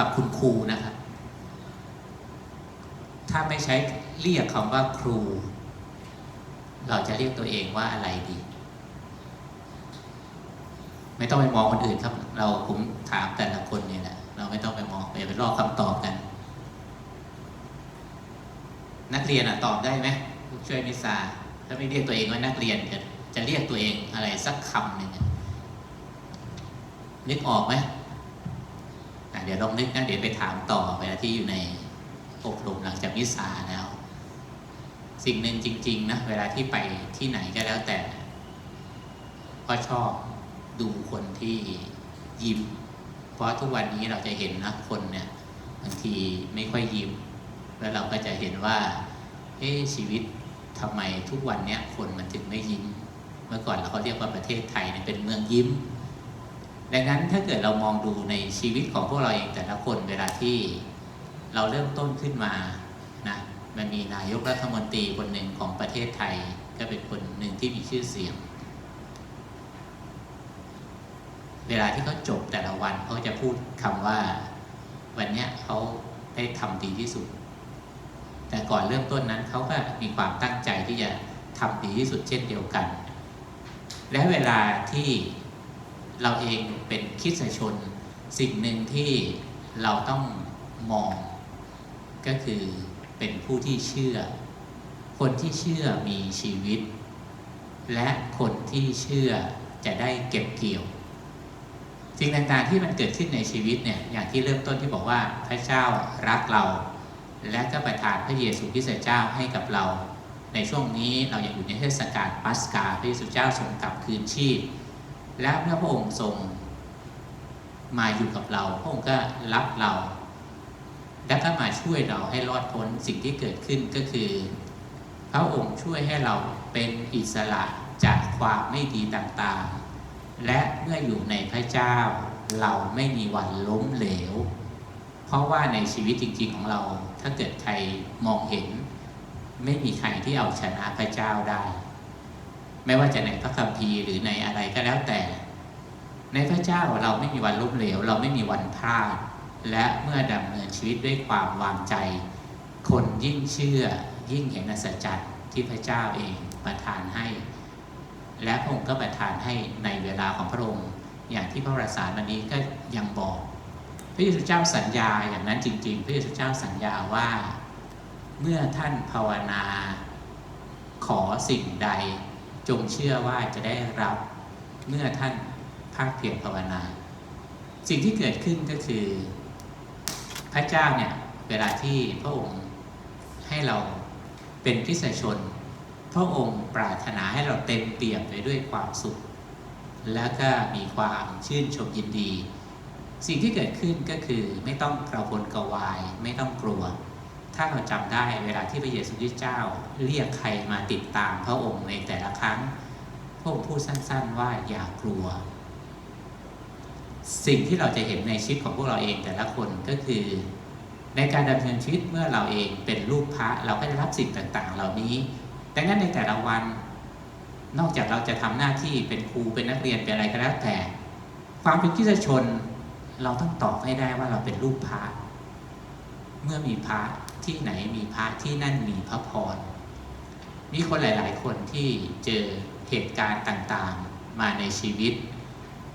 กับคุณครูนะครับ ถ้าไม่ใช้เรียกคำว่าครู เราจะเรียกตัวเองว่าอะไรดี ไม่ต้องไปมองคนอื่นครับ เราผมถามแต่ละคนเนี่ยแหละเราไม่ต้องไปมองไปไปรอคำตอบกัน นักเรียนอะตอบได้ไหมช่วยมิสาถ้าไม่เรียกตัวเองว่านักเรียนจะจะเรียกตัวเองอะไรสักคำหนึ่งนึกออกไหม เดี๋ยวลองนึกนะเดี๋ยวไปถามต่อเวลาที่อยู่ในอบรมหลังจากมิสาแล้ว สิ่งหนึ่งจริง ๆ นะ เวลาที่ไปที่ไหนก็แล้วแต่ ก็ชอบดูคนที่ยิ้ม เพราะทุกวันนี้เราจะเห็นนะคนเนี่ยบางทีไม่ค่อยยิ้ม แล้วเราก็จะเห็นว่าเอ๊ชีวิตทำไมทุกวันเนี้ยคนมันถึงไม่ยิ้ม เมื่อก่อนเราก็เรียกว่าประเทศไทยเนี่ยเป็นเมืองยิ้ม ดังนั้นถ้าเกิดเรามองดูในชีวิตของพวกเราเองแต่ละคนเวลาที่เราเริ่มต้นขึ้นมานะมันมีนายกรัฐมนตรีคนหนึ่งของประเทศไทย ก็เป็นคนหนึ่งที่มีชื่อเสียง เวลาที่เขาจบแต่ละวันเขาจะพูดคำว่า วันนี้เขาได้ทำดีที่สุด แต่ก่อนเริ่มต้นนั้นเขาก็มีความตั้งใจที่จะทำดีที่สุดเช่นเดียวกัน และเวลาที่ เราเองเป็นคิดชน สิ่งหนึ่งที่เราต้องมอง ก็คือเป็นผู้ที่เชื่อ คนที่เชื่อมีชีวิต และคนที่เชื่อจะได้เก็บเกี่ยวสิ่งต่างๆที่มันเกิดขึ้นในชีวิตเนี่ยอย่างที่เริ่มต้นที่บอกว่าพระเจ้ารักเรา และก็ประทานพระเยซูคริสต์เจ้าให้กับเรา ในช่วงนี้เรายังอยู่ในเทศกาลปัสกาพระเยซูเจ้าทรงกลับคืนชีพ และเมื่อพระองค์ทรงมาอยู่กับเรา พระองค์ก็รับเรา และก็มาช่วยเราให้รอดพ้นสิ่งที่เกิดขึ้นก็คือ พระองค์ช่วยให้เราเป็นอิสระจากความไม่ดีต่างๆ และเมื่ออยู่ในพระเจ้า เราไม่มีวันล้มเหลว เพราะว่าในชีวิตจริง ๆของเรา ถ้าเกิดใครมองเห็น ไม่มีใครที่เอาชนะพระเจ้าได้ ไม่ว่าจะในพระคัมภีร์หรือในอะไรก็แล้วแต่ ในพระเจ้าเราไม่มีวันล้มเหลว เราไม่มีวันพลาด และเมื่อดำเนินชีวิตด้วยความวางใจ คนยิ่งเชื่อยิ่งเห็นอัศจรรย์ที่พระเจ้าเองประทานให้ และพระองค์ก็ประทานให้ในเวลาของพระองค์อย่างที่พระวรสารวันนี้ก็ยังบอก พระเยซูเจ้าสัญญาอย่างนั้นจริง ๆ พระเยซูเจ้าสัญญาว่า เมื่อท่านภาวนา ขอสิ่งใด จงเชื่อว่าจะได้รับเมื่อท่านภาคเพียรภาวนา สิ่งที่เกิดขึ้นก็คือ พระเจ้าเนี่ยเวลาที่พระองค์ให้เราเป็นคริสตชน พระองค์ปรารถนาให้เราเต็มเปี่ยมไปด้วยความสุข และก็มีความชื่นชมยินดี สิ่งที่เกิดขึ้นก็คือไม่ต้องกระวนกระวาย ไม่ต้องกลัว ถ้าเราจำได้เวลาที่พระเยซูคริสต์เจ้าเรียกใครมาติดตามพระองค์ในแต่ละครั้งพระองค์พูดสั้น ๆ ว่าอย่ากลัว สิ่งที่เราจะเห็นในชีวิตของพวกเราเองแต่ละคนก็คือ ในการดำเนินชีวิตเมื่อเราเองเป็นลูกพระเราก็ได้รับสิ่งต่าง ๆ เหล่านี้ดังนั้นในแต่ละวัน นอกจากเราจะทำหน้าที่เป็นครูเป็นนักเรียนเป็นอะไรก็แล้วแต่ ความเป็นคริสตชนเราต้องตอบให้ได้ว่าเราเป็นลูกพระเมื่อมีพระ ที่ไหนมีพระที่นั่นมีพระพรมีคนหลาย ๆ คนที่เจอเหตุการณ์ต่างๆมาในชีวิต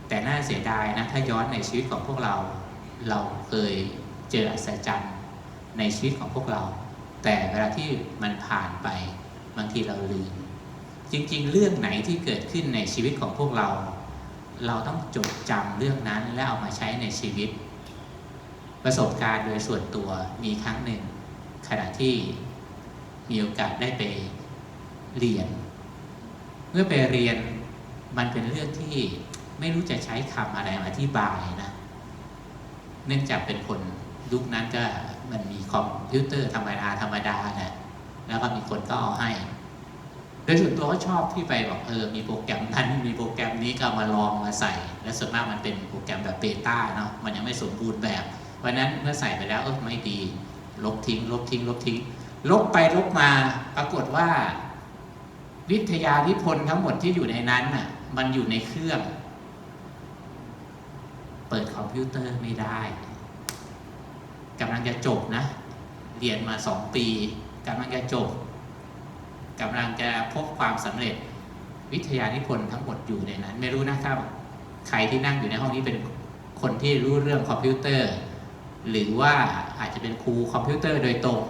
แต่น่าเสียดายนะถ้าย้อนในชีวิตของพวกเรา เราเคยเจออัศจรรย์ในชีวิตของพวกเรา แต่เวลาที่มันผ่านไปบางทีเราลืม จริงๆ เรื่องไหนที่เกิดขึ้นในชีวิตของพวกเรา เราต้องจดจำเรื่องนั้นและเอามาใช้ในชีวิต ประสบการณ์โดยส่วนตัวมีครั้งหนึ่ง ขณะที่มีโอกาสได้ไปเรียน เมื่อไปเรียนมันเป็นเรื่องที่ไม่รู้จะใช้คำอะไรมาอธิบายนะ เนื่องจากเป็นคนยุคนั้นก็มันมีคอมพิวเตอร์ธรรมดาธรรมดาแหละแล้วก็มีคนก็เอาให้ โดยส่วนตัวก็ชอบที่ไปบอกเออ มีโปรแกรมนั้นมีโปรแกรมนี้ก็มาลองมาใส่ และส่วนมากมันเป็นโปรแกรมแบบเบต้าเนาะมันยังไม่สมบูรณ์แบบ เพราะนั้นเมื่อใส่ไปแล้วเออไม่ดี ลบทิ้ง ลบทิ้ง ลบทิ้ง ลบไปลบมา ปรากฏว่า วิทยานิพนธ์ทั้งหมดที่อยู่ในนั้นน่ะ มันอยู่ในเครื่อง เปิดคอมพิวเตอร์ไม่ได้กำลังจะจบนะ เรียนมาสองปีกำลังจะจบกำลังจะพบความสำเร็จ วิทยานิพนธ์ทั้งหมดอยู่ในนั้น ไม่รู้นะครับ ใครที่นั่งอยู่ในห้องนี้เป็นคนที่รู้เรื่องคอมพิวเตอร์ หรือว่าอาจจะเป็นครูคอมพิวเตอร์โดยตรง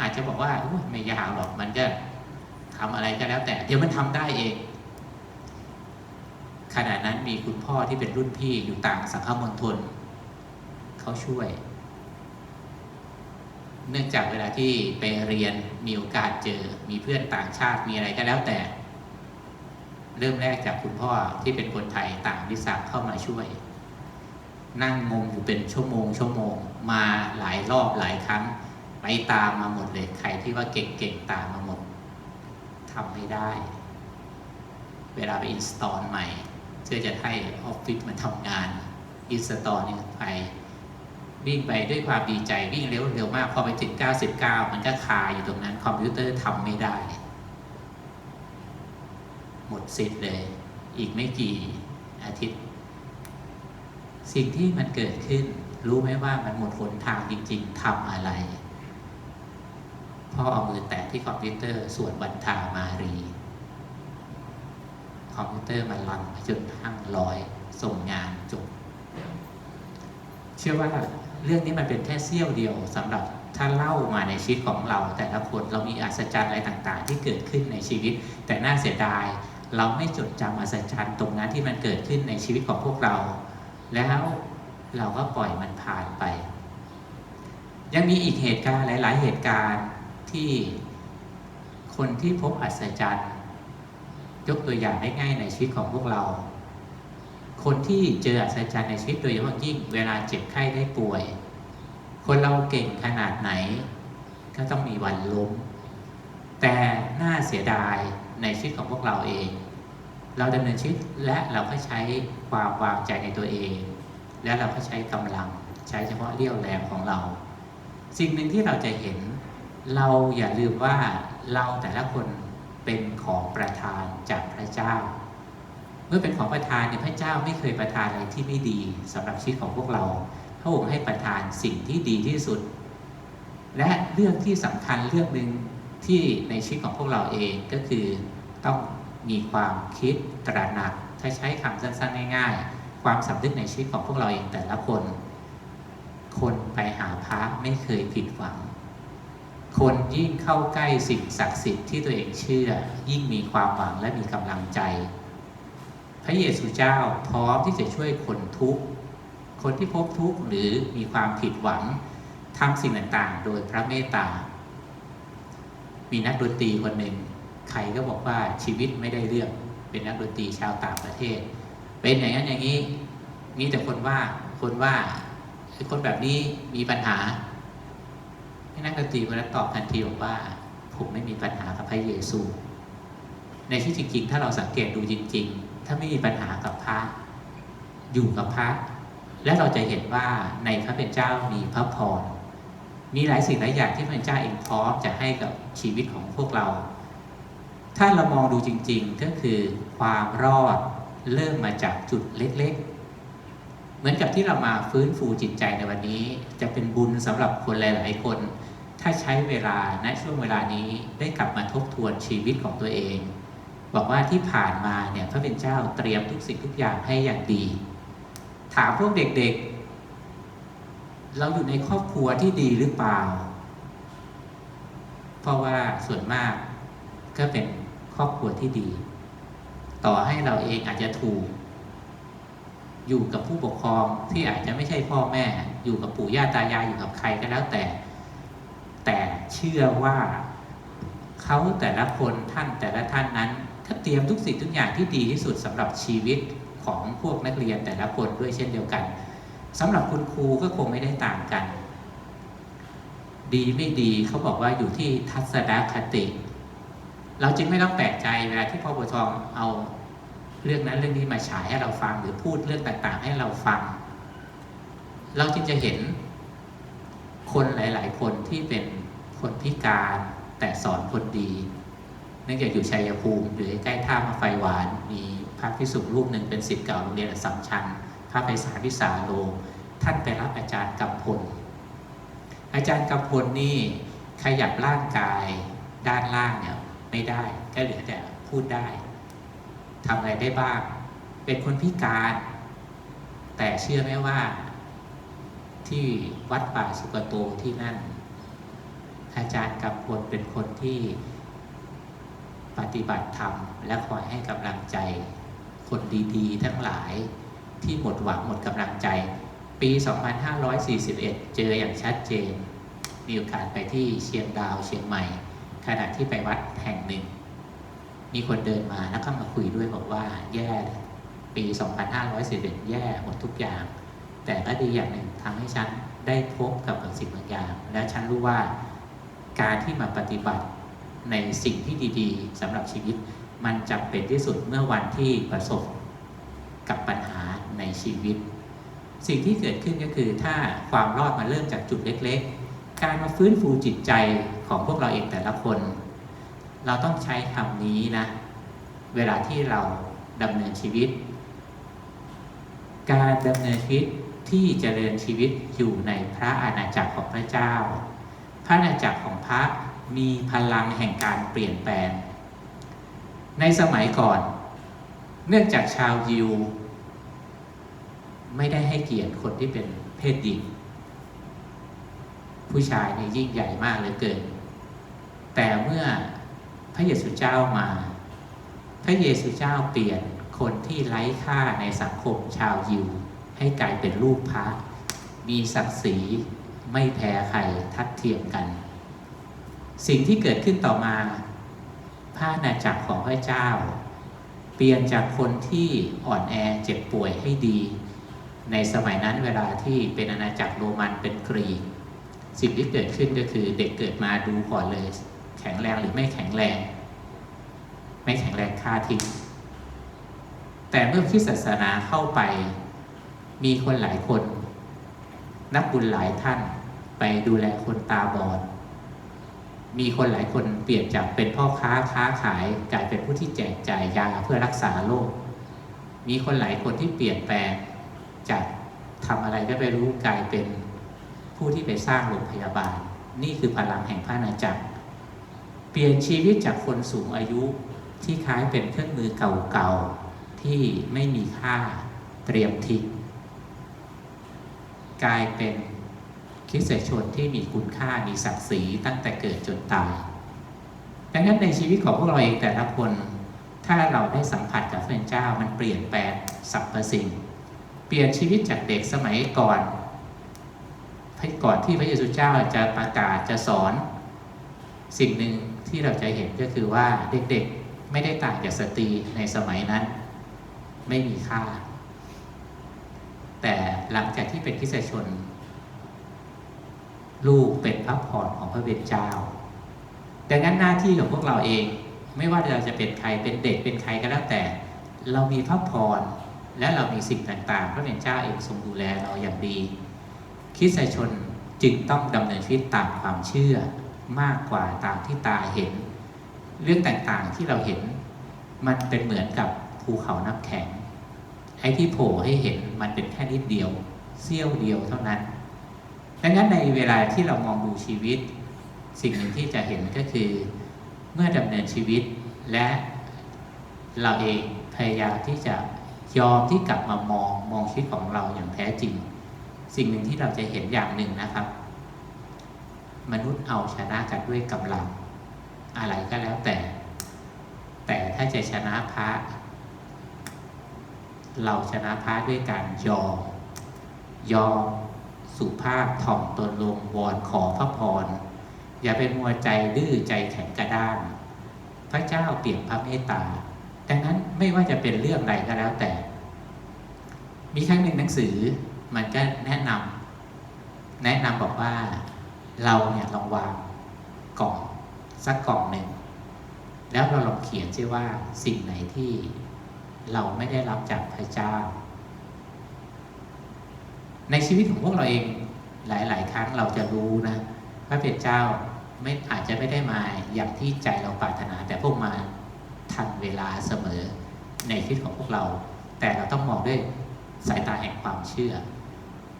อาจจะบอกว่าอุ๊ยไม่ยากหรอกมันก็ทำอะไรก็แล้ว แต่เดี๋ยวมันทำได้เอง ขณะนั้นมีคุณพ่อที่เป็นรุ่นพี่อยู่ต่างสังคมณฑลเขาช่วย เนื่องจากเวลาที่ไปเรียนมีโอกาสเจอ มีเพื่อนต่างชาติมีอะไรก็แล้วแต่ เริ่มแรกจากคุณพ่อที่เป็นคนไทยต่างวิสาเข้ามาช่วย นั่งงงอยู่เป็นชั่วโมงชั่วโมง มาหลายรอบหลายครั้งไปตามมาหมดเลย ใครที่ว่าเก่งๆตามมาหมดทำไม่ได้ เวลาไปอินสตอลใหม่เพื่อจะให้ออฟฟิศมันทำงานอินสตอลนี่ไปวิ่งไปด้วยความดีใจวิ่งเร็วเร็วมากพอไปถึง 99 มันก็คาอยู่ตรงนั้นคอมพิวเตอร์ทำไม่ได้ หมดสิทธิ์เลย อีกไม่กี่อาทิตย์ สิ่งที่มันเกิดขึ้น รู้ไหมว่ามันหมดหนทางจริง ๆทำอะไร พ่อเอามือแตะที่คอมพิวเตอร์ส่วดบรรทามารี คอมพิวเตอร์มันรันจนทั้งร้อยส่งงานจบ เชื่อว่าเรื่องนี้มันเป็นแค่เสี้ยวเดียวสำหรับถ้าเล่ามาในชีวิตของเรา แต่ละคนเรามีอัศจรรย์อะไรต่างๆ ที่เกิดขึ้นในชีวิต แต่น่าเสียดาย เราไม่จดจำอัศจรรย์ตรงนั้นที่มันเกิดขึ้นในชีวิตของพวกเรา แล้วเราก็ปล่อยมันผ่านไป ยังมีอีกเหตุการณ์หลาย ๆ เหตุการณ์ที่คนที่พบอัศจรรย์ ยกตัวอย่างได้ง่ายในชีวิตของพวกเรา คนที่เจออัศจรรย์ในชีวิตโดยเฉพาะยิ่งเวลาเจ็บไข้ได้ป่วย คนเราเก่งขนาดไหน ก็ต้องมีวันล้มแต่น่าเสียดายในชีวิตของพวกเราเอง เราดำเนินชีวิตและเราก็ใช้ความวางใจในตัวเอง และเราก็ใช้กำลังใช้เฉพาะเรี่ยวแรงของเรา สิ่งหนึ่งที่เราจะเห็น เราอย่าลืมว่าเราแต่ละคนเป็นของประทานจากพระเจ้า เมื่อเป็นของประทานเนี่ยพระเจ้าไม่เคยประทานอะไรที่ไม่ดีสำหรับชีวิตของพวกเราพระองค์ให้ประทานสิ่งที่ดีที่สุด และเรื่องที่สำคัญเรื่องหนึ่งที่ในชีวิตของพวกเราเองก็คือต้อง มีความคิดตระหนัก ถ้าใช้คำสั้นๆง่าย ๆ ความสำนึกในชีวิตของพวกเราเองแต่ละคน คนไปหาพระไม่เคยผิดหวัง คนยิ่งเข้าใกล้สิ่งศักดิ์สิทธิ์ที่ตัวเองเชื่อ ยิ่งมีความหวังและมีกำลังใจ พระเยซูเจ้าพร้อมที่จะช่วยคนทุกข์คนที่พบทุกข์หรือมีความผิดหวังทำสิ่งต่างๆ โดยพระเมตตา มีนักดนตรีคนหนึ่ง ใครก็บอกว่าชีวิตไม่ได้เรื่อง เป็นนักดนตรีชาวต่างประเทศ เป็นอย่างนั้นอย่างนี้มีแต่คนว่าคนว่าคนแบบนี้มีปัญหาให้นักดนตรีคนนั้นตอบทันทีบอกว่าผมไม่มีปัญหากับพระเยซู ในที่จริง ๆ ถ้าเราสังเกตดูจริง ๆ ถ้าไม่มีปัญหากับพระอยู่กับพระ และเราจะเห็นว่าในพระเป็นเจ้ามีพระพรมีหลายสิ่งหลายอย่างที่พระเป็นเจ้าเองพร้อมจะให้กับชีวิตของพวกเรา ถ้าเรามองดูจริง ๆ ก็คือความรอดเริ่มมาจากจุดเล็ก ๆ เหมือนกับที่เรามาฟื้นฟูจิตใจในวันนี้ จะเป็นบุญสำหรับคนหลาย ๆ คน ถ้าใช้เวลาณช่วงเวลานี้ได้กลับมาทบทวนชีวิตของตัวเอง บอกว่าที่ผ่านมาเนี่ยพระเป็นเจ้าเตรียมทุกสิ่งทุกอย่างให้อย่างดี ถามพวกเด็ก ๆ เราอยู่ในครอบครัวที่ดีหรือเปล่า เพราะว่าส่วนมากก็เป็น ครอบครัวที่ดี ต่อให้เราเองอาจจะถูก อยู่กับผู้ปกครองที่อาจจะไม่ใช่พ่อแม่ อยู่กับปู่ย่าตายายอยู่กับใครก็แล้วแต่ แต่เชื่อว่าเขาแต่ละคนท่านแต่ละท่านนั้นถ้าเตรียมทุกสิ่งทุกอย่างที่ดีที่สุดสำหรับชีวิตของพวกนักเรียนแต่ละคนด้วยเช่นเดียวกันสำหรับคุณครูก็คงไม่ได้ต่างกัน ดีไม่ดีเขาบอกว่าอยู่ที่ทัศนคติ เราจึงไม่ต้องแปลกใจเวลาที่พ่อบัวทองเอาเรื่องนั้นเรื่องนี้มาฉายให้เราฟังหรือพูดเรื่องต่างๆ ให้เราฟัง เราจึงจะเห็นคนหลาย ๆ คนที่เป็นคนพิการแต่สอนคนดีเนื่องจากอยู่ชัยภูมิหรือใกล้ท่ามาไฟหวาน มีพระพิสุรูปหนึ่งเป็นศิษย์เก่าโรงเรียนสัมชัญพระไพศาลวิสาโล ท่านไปรับอาจารย์กำพล อาจารย์กำพลนี่ขยับร่างกายด้านล่างเนี่ย ไม่ได้ก็เหลือแต่พูดได้ทำอะไรได้บ้าง เป็นคนพิการ แต่เชื่อไหมว่า ที่วัดป่าสุกโตที่นั่น อาจารย์กำพลเป็นคนที่ปฏิบัติธรรม และคอยให้กำลังใจ คนดีๆ ทั้งหลายที่หมดหวังหมดกำลังใจ ปี 2541 เจออย่างชัดเจน มีโอกาสไปที่เชียงดาวเชียงใหม่ ขณะที่ไปวัดแห่งหนึ่ง มีคนเดินมาแล้วก็มาคุยด้วยบอกว่าแย่ปี 2541 แย่หมดทุกอย่าง แต่ก็ดีอย่างหนึ่งทำให้ฉันได้พบกับบางสิ่งบางอย่าง และฉันรู้ว่าการที่มาปฏิบัติในสิ่งที่ดีๆสำหรับชีวิต มันจำเป็นที่สุดเมื่อวันที่ประสบกับปัญหาในชีวิต สิ่งที่เกิดขึ้นก็คือถ้าความรอดมาเริ่มจากจุดเล็ก ๆ การมาฟื้นฟูจิตใจ ของพวกเราเองแต่ละคน เราต้องใช้คำนี้นะ เวลาที่เราดำเนินชีวิต การดำเนินชีวิตที่เจริญชีวิตอยู่ในพระอาณาจักรของพระเจ้า พระอาณาจักรของพระมีพลังแห่งการเปลี่ยนแปลง ในสมัยก่อน เนื่องจากชาวยิว ไม่ได้ให้เกียรติคนที่เป็นเพศหญิงผู้ชายนี่ยิ่งใหญ่มากเลยเกิน แต่เมื่อพระเยซูเจ้ามา พระเยซูเจ้าเปลี่ยนคนที่ไร้ค่าในสังคมชาวยิว ให้กลายเป็นลูกพระมีศักดิ์ศรีไม่แพ้ใครทัดเทียมกัน สิ่งที่เกิดขึ้นต่อมาพระอาณาจักรของพระเจ้า เปลี่ยนจากคนที่อ่อนแอเจ็บป่วยให้ดี ในสมัยนั้นเวลาที่เป็นอาณาจักรโรมันเป็นกรีก สิ่งที่เกิดขึ้นก็คือเด็กเกิดมาดูก่อนเลย ข็งแรงหรือไม่แข็งแรง ไม่แข็งแรงค่าทิ้งแต่เมื่อคริสตศาสนาเข้าไป มีคนหลายคน นักบุญหลายท่านไปดูแลคนตาบอด มีคนหลายคนเปลี่ยนจากเป็นพ่อค้าค้าขายกลายเป็นผู้ที่แจกจ่ายยาเพื่อรักษาโรค มีคนหลายคนที่เปลี่ยนแปลงจากทำอะไรก็ไม่รู้กลายเป็นผู้ที่ไปสร้างโรงพยาบาล นี่คือพลังแห่งพระนาจักร เปลี่ยนชีวิตจากคนสูงอายุที่คล้ายเป็นเครื่องมือเก่าๆที่ไม่มีค่าเตรียมทิ้งกลายเป็นคริสตชนที่มีคุณค่ามีศักดิ์ศรีตั้งแต่เกิดจนตายดังนั้นในชีวิตของพวกเราเองแต่ละคน ถ้าเราได้สัมผัสกับพระเจ้ามันเปลี่ยนแปลงสรรพสิ่ง เปลี่ยนชีวิตจากเด็กสมัยก่อนก่อนที่พระเยซูเจ้าจะประกาศจะสอน สิ่งหนึ่ง ที่เราจะเห็นก็คือว่าเด็กๆไม่ได้ต่างจากสตรีในสมัยนั้น ไม่มีค่า แต่หลังจากที่เป็นคิสตชน ลูกเป็นพระพรของพระเวทเจ้า ดังนั้นหน้าที่ของพวกเราเอง ไม่ว่าเราจะเป็นใครเป็นเด็กเป็นใครก็แล้วแต่ เรามีพระพรและเรามีสิ่งต่างๆ พระเวทเจ้าเองทรงดูแลเราอย่างดีคริสตชนจึงต้องดำเนินชีวิตตามความเชื่อ มากกว่าตามที่ตาเห็น เรื่องต่างๆที่เราเห็น มันเป็นเหมือนกับภูเขาน้ำแข็งไอ้ที่โผล่ให้เห็นมันเป็นแค่นิดเดียวเสี้ยวเดียวเท่านั้น ดังนั้นในเวลาที่เรามองดูชีวิต สิ่งหนึ่งที่จะเห็นก็คือ เมื่อดำเนินชีวิตและเราเองพยายามที่จะยอมที่กลับมามองมองชีวิตของเราอย่างแท้จริง สิ่งหนึ่งที่เราจะเห็นอย่างหนึ่งนะครับ มนุษย์เอาชนะกันด้วยกำลัง อะไรก็แล้วแต่ แต่ถ้าจะชนะพระเราชนะพระด้วยการยอมยอมสุภาพถ่อมตนลงวอนขอพระพร อย่าเป็นมัวใจดื้อใจแข็งกระด้างพระเจ้าเปลี่ยนพระเมตตาดังนั้นไม่ว่าจะเป็นเรื่องใดก็แล้วแต่ มีครั้งหนึ่งหนังสือมันก็แนะนำแนะนำบอกว่า เราเนี่ยลองวางกล่องสักกล่องหนึ่งแล้วเราลองเขียนซิว่าสิ่งไหนที่เราไม่ได้รับจากพระเจ้า ในชีวิตของพวกเราเองหลาย ๆ ครั้งเราจะรู้นะ พระเป็นเจ้าไม่อาจจะไม่ได้มาอย่างที่ใจเราปรารถนา แต่พวกมาทันเวลาเสมอในชีวิตของพวกเรา แต่เราต้องมองด้วยสายตาแห่งความเชื่อ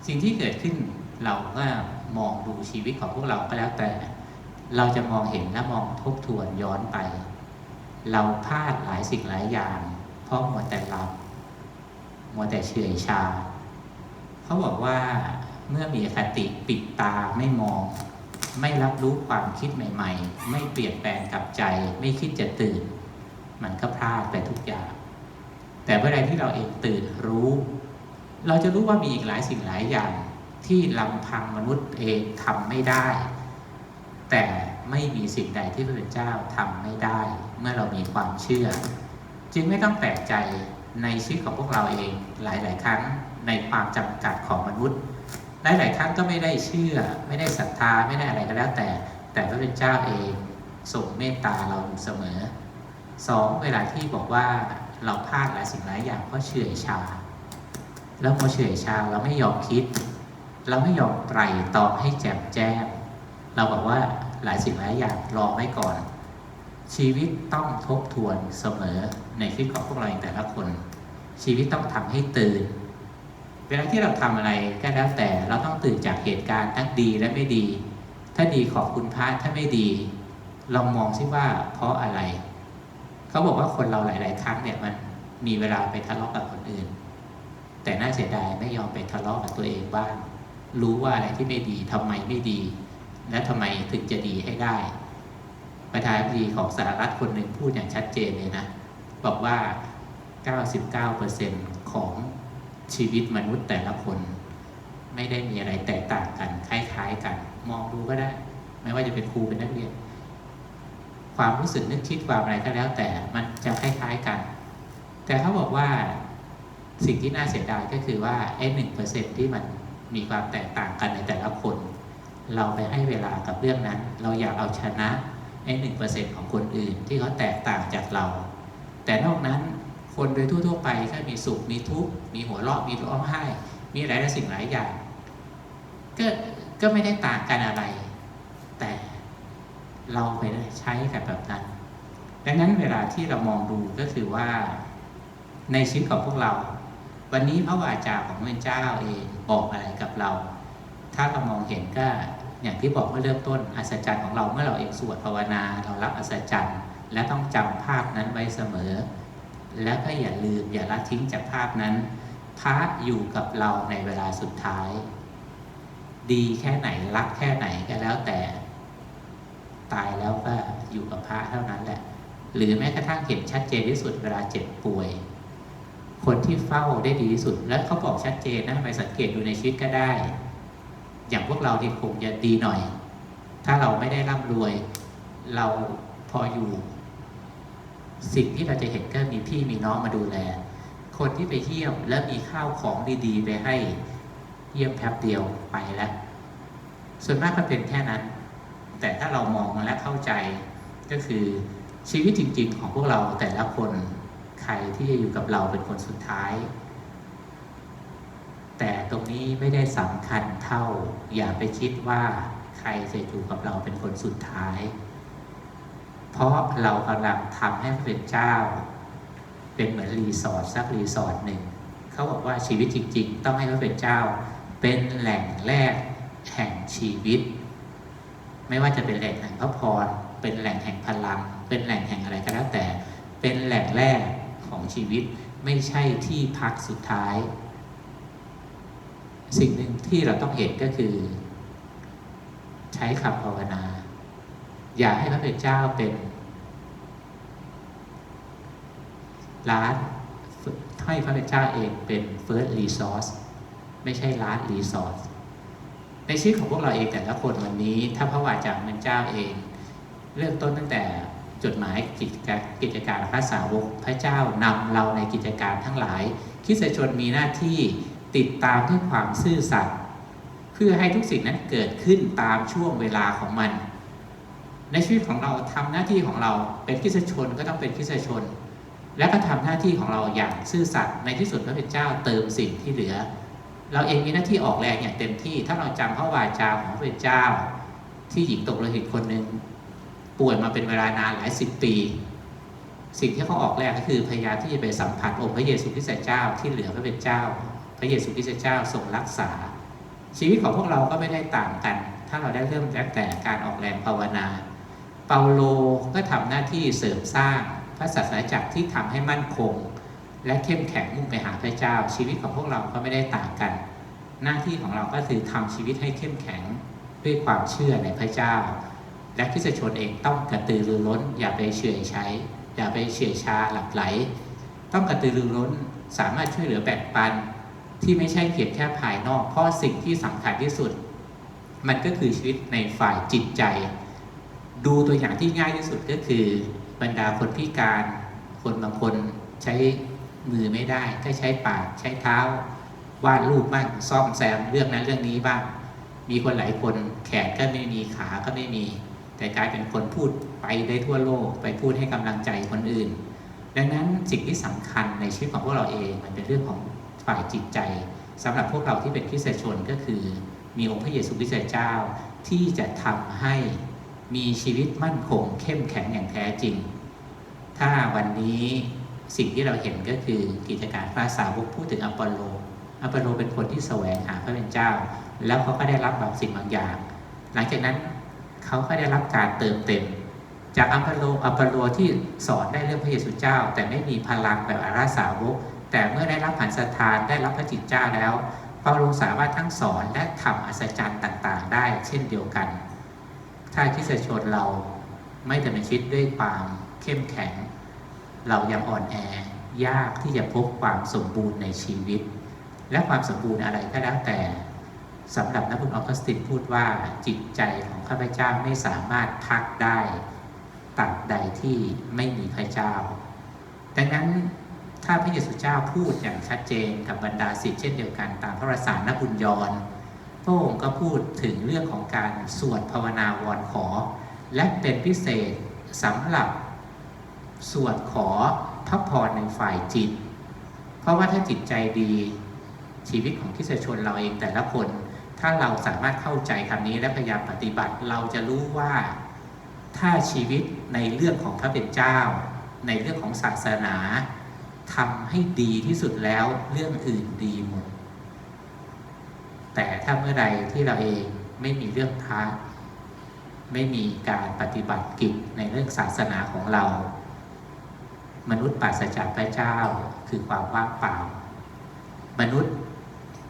สิ่งที่เกิดขึ้นเราก็ มองดูชีวิตของพวกเราก็แล้วแต่ เราจะมองเห็นและมองทบทวนย้อนไป เราพลาดหลายสิ่งหลายอย่าง เพราะมัวแต่หลับมัวแต่เฉื่อยชา เขาบอกว่าเมื่อมีคติปิดตาไม่มอง ไม่รับรู้ความคิดใหม่ ๆ ไม่เปลี่ยนแปลงกับใจ ไม่คิดจะตื่น มันก็พลาดไปทุกอย่าง แต่เมื่อใดที่เราเองตื่นรู้ เราจะรู้ว่ามีอีกหลายสิ่งหลายอย่าง ที่ลำพังมนุษย์เองทำไม่ได้ แต่ไม่มีสิ่งใดที่พระเจ้าทำไม่ได้ เมื่อเรามีความเชื่อ จึงไม่ต้องแปลกใจในชีวิตของพวกเราเองหลาย ๆ ครั้งในความจำกัดของมนุษย์หลาย ๆ ครั้งก็ไม่ได้เชื่อ ไม่ได้ศรัทธาไม่ได้อะไรก็แล้วแต่ แต่พระเจ้าเองส่งเมตตาเราเสมอสองเวลาที่บอกว่าเราพลาดหลายสิ่งหลายอย่างเพราะเฉื่อยชา แล้วพอเฉื่อยชาเราไม่ยอมคิด เราไม่ยอมไตรตองให้แจ่มแจ้ง เราบอกว่าหลายสิ่งหลายอย่างรอไว้ก่อน ชีวิตต้องทบทวนเสมอในชีวิตของพวกเราแต่ละคน ชีวิตต้องทำให้ตื่น เวลาที่เราทำอะไรก็แล้วแต่เราต้องตื่นจากเหตุการณ์ทั้งดีและไม่ดี ถ้าดีขอบคุณพระถ้าไม่ดีลองมองซิว่าเพราะอะไร เขาบอกว่าคนเราหลาย ๆ ครั้งเนี่ยมันมีเวลาไปทะเลาะกับคนอื่น แต่น่าเสียดายไม่ยอมไปทะเลาะกับตัวเองบ้าง รู้ว่าอะไรที่ไม่ดีทำไมไม่ดี และทำไมถึงจะดีให้ได้ ประธานาธิบดีของสหรัฐคนหนึ่งพูดอย่างชัดเจนเลยนะ บอกว่า 99%ของชีวิตมนุษย์แต่ละคน ไม่ได้มีอะไรแตกต่างกัน คล้ายๆกัน มองดูก็ได้ ไม่ว่าจะเป็นครูเป็นนักเรียน ความรู้สึกนึกคิดความอะไรก็แล้ว แต่มันจะคล้ายๆกัน แต่เขาบอกว่าสิ่งที่น่าเสียดายก็คือว่าไอ้หนึ่งเปอร์เซ็นที่มัน มีความแตกต่างกันในแต่ละคน เราไปให้เวลากับเรื่องนั้น เราอยากเอาชนะไอ้หนึ่งเปอร์เซ็นของคนอื่นที่เขาแตกต่างจากเรา แต่นอกนั้นคนโดยทั่วๆไปก็มีสุขมีทุกข์มีหัวเราะมีร้องไห้ มีหลายสิ่งหลายอย่างก็ก็ไม่ได้ต่างกันอะไร แต่เราไปใช้กับแบบนั้น ดังนั้นเวลาที่เรามองดูก็คือว่าในชีวิตของพวกเรา วันนี้พระวาจาของพระเจ้าเองบอกอะไรกับเรา ถ้าเรามองเห็นก็อย่างที่บอกเมื่อเริ่มต้นอัศจรรย์ของเราเมื่อเราเองสวดภาวนาเรารับอัศจรรย์ และต้องจำภาพนั้นไว้เสมอ และก็อย่าลืมอย่าละทิ้งจากภาพนั้น พระอยู่กับเราในเวลาสุดท้าย ดีแค่ไหนรักแค่ไหนก็แล้วแต่ ตายแล้วก็อยู่กับพระเท่านั้นแหละ หรือแม้กระทั่งเห็นชัดเจนที่สุดเวลาเจ็บป่วย คนที่เฝ้าได้ดีที่สุด และเขาบอกชัดเจนนะไปสังเกตดูในชีวิตก็ได้ อย่างพวกเราที่คงจะดีหน่อย ถ้าเราไม่ได้ร่ำรวย เราพออยู่ สิ่งที่เราจะเห็นก็มีพี่มีน้องมาดูแล คนที่ไปเยี่ยมและมีข้าวของดีๆ ไปให้เยี่ยมแป๊บเดียวไปแล้ว ส่วนมากก็เป็นแค่นั้น แต่ถ้าเรามองและเข้าใจก็คือชีวิตจริง ๆ ของพวกเราแต่ละคน ใครที่จะอยู่กับเราเป็นคนสุดท้าย แต่ตรงนี้ไม่ได้สำคัญเท่า อย่าไปคิดว่าใครจะอยู่กับเราเป็นคนสุดท้าย เพราะเรากำลังทำให้พระเจ้า เป็นเหมือนรีสอร์ทสักรีสอร์ทหนึ่งเขาบอกว่าชีวิตจริง ๆ ต้องให้พระเป็นเจ้า เป็นแหล่งแรกแห่งชีวิต ไม่ว่าจะเป็นแหล่งแห่งพระพรเป็นแหล่งแห่งพลัง เป็นแหล่งแห่งอะไรก็แล้วแต่ เป็นแหล่งแรก ของชีวิต ไม่ใช่ที่พักสุดท้าย สิ่งหนึ่งที่เราต้องเห็นก็คือ ใช้คำภาวนา อย่าให้พระเป็นเจ้าเป็น ร้านให้พระเป็นเจ้าเองเป็น first resource ไม่ใช่ร้าน resource ในชีวิตของพวกเราเองแต่ละคนวันนี้ ถ้าพระวาจาพระเจ้าเอง เริ่มต้นตั้งแต่ จดหมายกิจการกิจการพระสาวกพระเจ้านำเราในกิจการทั้งหลายคริสตชนมีหน้าที่ติดตามด้วยความซื่อสัตย์เพื่อให้ทุกสิ่งนั้นเกิดขึ้นตามช่วงเวลาของมัน ในชีวิตของเราทำหน้าที่ของเราเป็นคริสตชนก็ต้องเป็นคริสตชน และก็ทำหน้าที่ของเราอย่างซื่อสัตย์ในที่สุดพระเป็นเจ้าเติมสิ่งที่เหลือ เราเองมีหน้าที่ออกแรงอย่างเต็มที่ ถ้าเราจำพระวาจาของพระเป็นเจ้า ที่หญิงตกโลหิตคนหนึ่ง ป่วยมาเป็นเวลานานหลายสิบปี สิ่งที่เขาออกแรงก็คือพยายามที่จะไปสัมผัสองค์พระเยซูคริสต์เจ้าที่เหลือพระเป็นเจ้า พระเยซูคริสต์เจ้าทรงรักษา ชีวิตของพวกเราก็ไม่ได้ต่างกัน ถ้าเราได้เริ่มแต่การออกแรงภาวนา เปาโลก็ทำหน้าที่เสริมสร้างพระศาสนาจักรที่ทำให้มั่นคง และเข้มแข็งมุ่งไปหาพระเจ้า ชีวิตของพวกเราก็ไม่ได้ต่างกัน หน้าที่ของเราก็คือทำชีวิตให้เข้มแข็งด้วยความเชื่อในพระเจ้า และคริสตชนเองต้องกระตือรือร้น อย่าไปเฉื่อยใช้ อย่าไปเฉื่อยชาหลับไหล ต้องกระตือรือร้นสามารถช่วยเหลือแบ่งปัน ที่ไม่ใช่เพียงแค่ภายนอก เพราะสิ่งที่สำคัญที่สุด มันก็คือชีวิตในฝ่ายจิตใจ ดูตัวอย่างที่ง่ายที่สุดก็คือบรรดาคนพิการ คนบางคนใช้มือไม่ได้ก็ใช้ปากใช้เท้าวาดรูปบ้างซ่อมแซมเรื่องนั้นเรื่องนี้บ้าง มีคนหลายคนแขนก็ไม่มีขาก็ไม่มี แต่กลายเป็นคนพูดไปได้ทั่วโลก ไปพูดให้กำลังใจคนอื่น ดังนั้นสิ่งที่สำคัญในชีวิตของพวกเราเองมันเป็นเรื่องของฝ่ายจิตใจสำหรับพวกเราที่เป็นคริสตชนก็คือ มีองค์พระเยซูคริสต์เจ้าที่จะทำให้มีชีวิตมั่นคง เข้มแข็งอย่างแท้จริง ถ้าวันนี้สิ่งที่เราเห็นก็คือกิจการพระสาวกพูดถึงอปอลโลอปอลโลเป็นคนที่แสวงหาพระเป็นเจ้า แล้วเขาก็ได้รับบางสิ่งบางอย่าง หลังจากนั้น เขาก็ได้รับการเติมเต็ม จากอัปโลอัปโลที่สอนได้เรื่องพระเยซูเจ้า แต่ไม่มีพลังแบบอาราสาวก แต่เมื่อได้รับผันสถานได้รับพระจิตเจ้าแล้วเปาโลสามารถทั้งสอนและทำอัศจรรย์ต่างๆ ได้เช่นเดียวกัน ถ้าคริสชนเราไม่ดำเนินชีวิตด้วยความเข้มแข็ง เรายังอ่อนแอยากที่จะพบความสมบูรณ์ในชีวิต และความสมบูรณ์อะไรก็แล้วแต่ สำหรับนักบุญออกัสตินพูดว่าจิตใจของข้าพเจ้าไม่สามารถพักได้ตราบใดที่ไม่มีพระเจ้า ดังนั้นถ้าพระเยซูเจ้าพูดอย่างชัดเจนกับบรรดาศิษย์เช่นเดียวกันตามพระระสานบุญยรพระองค์ก็พูดถึงเรื่องของการสวดภาวนาวอนขอ และเป็นพิเศษสำหรับสวดขอพระพรในฝ่ายจิต เพราะว่าถ้าจิตใจดีชีวิตของคิสตชนเราเองแต่ละคน ถ้าเราสามารถเข้าใจคำนี้และพยายามปฏิบัติ เราจะรู้ว่าถ้าชีวิตในเรื่องของพระเป็นเจ้า ในเรื่องของศาสนาทำให้ดีที่สุดแล้วเรื่องอื่นดีหมด แต่ถ้าเมื่อใดที่เราเองไม่มีเรื่องพระไม่มีการปฏิบัติกิจในเรื่องศาสนาของเรา มนุษย์ปราศจากพระเจ้าคือความว่างเปล่า มนุษย์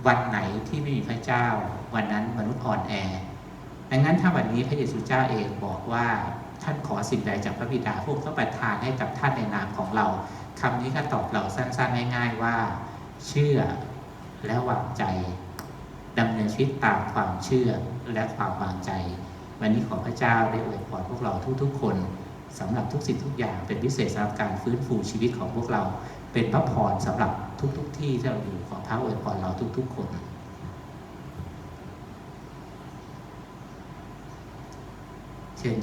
วันไหนที่ไม่มีพระเจ้า วันนั้นมนุษย์อ่อนแอดังนั้นถ้าวันนี้พระเยซูเจ้าเองบอกว่าท่านขอสิ่งใดจากพระบิดาพวกก็ประทานให้กับท่านในนามของเราคำนี้ก็ตอบเราสั้นๆง่าย ๆว่า เชื่อและวางใจดำเนินชีวิตตามความเชื่อและความวางใจ วันนี้ขอพระเจ้าได้อวยพรพวกเราทุกๆ คนสำหรับทุกสิ่งทุกอย่างเป็นพิเศษสำหรับการฟื้นฟูชีวิตของพวกเรา เป็นพระพรสำหรับ ทุกๆทที่ที่เราอยู่ขอพระอวยพรเราทุก ๆ คน